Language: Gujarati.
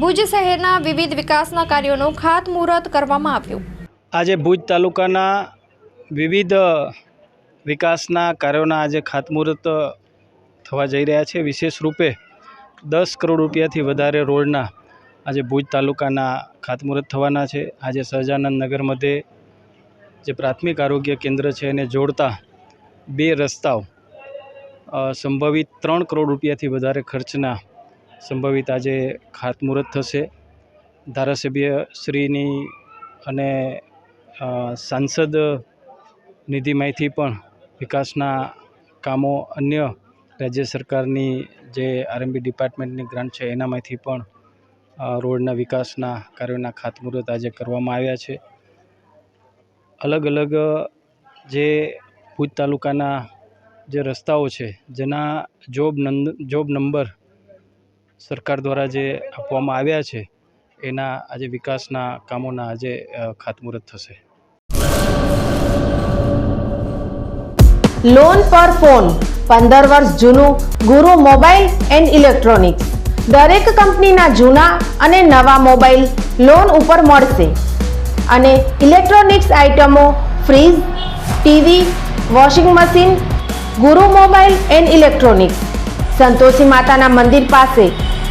ભુજ શહેરના વિવિધ વિકાસના કાર્યોનું ખાતમુહૂર્ત કરવામાં આવ્યું. આજે ભુજ તાલુકાના વિવિધ વિકાસના કાર્યોના આજે ખાતમુહૂર્ત થવા જઈ રહ્યા છે. વિશેષ રૂપે દસ કરોડ રૂપિયાથી વધારે રોડના આજે ભુજ તાલુકાના ખાતમુહૂર્ત થવાના છે. આજે સહજાનંદ નગર મધ્યે જે પ્રાથમિક આરોગ્ય કેન્દ્ર છે એને જોડતા બે રસ્તાઓ સંભવિત ત્રણ કરોડ રૂપિયાથી વધારે ખર્ચના સંભવિત આજે ખાતમુહૂર્ત થશે. ધારાસભ્ય શ્રીની અને સાંસદ નિધિમાંથી પણ વિકાસના કામો અન્ય રાજ્ય સરકારની જે આરએમબી ડિપાર્ટમેન્ટની ગ્રાન્ટ છે એનામાંથી પણ રોડના વિકાસના કાર્યોના ખાતમુહૂર્ત આજે કરવામાં આવ્યા છે. અલગ અલગ, જે ભુજ તાલુકાના જે રસ્તાઓ છે, જેના જોબ જોબ નંબર સરકાર દ્વારા જે આપવામાં આવ્યા છે, એના આજે વિકાસના કામોના આજે ખાતમુહૂર્ત થશે. લોન પર ફોન પંદર વર્ષ જૂનું, ગુરુ મોબાઈલ એન્ડ ઇલેક્ટ્રોનિક્સ. દરેક કંપનીના જૂના અને નવા મોબાઈલ લોન ઉપર મળશે. અને ઇલેક્ટ્રોનિક્સ આઇટમો fridge, TV, washing machine, Guru mobile and electronics. Santoshi માતાના મંદિર પાસે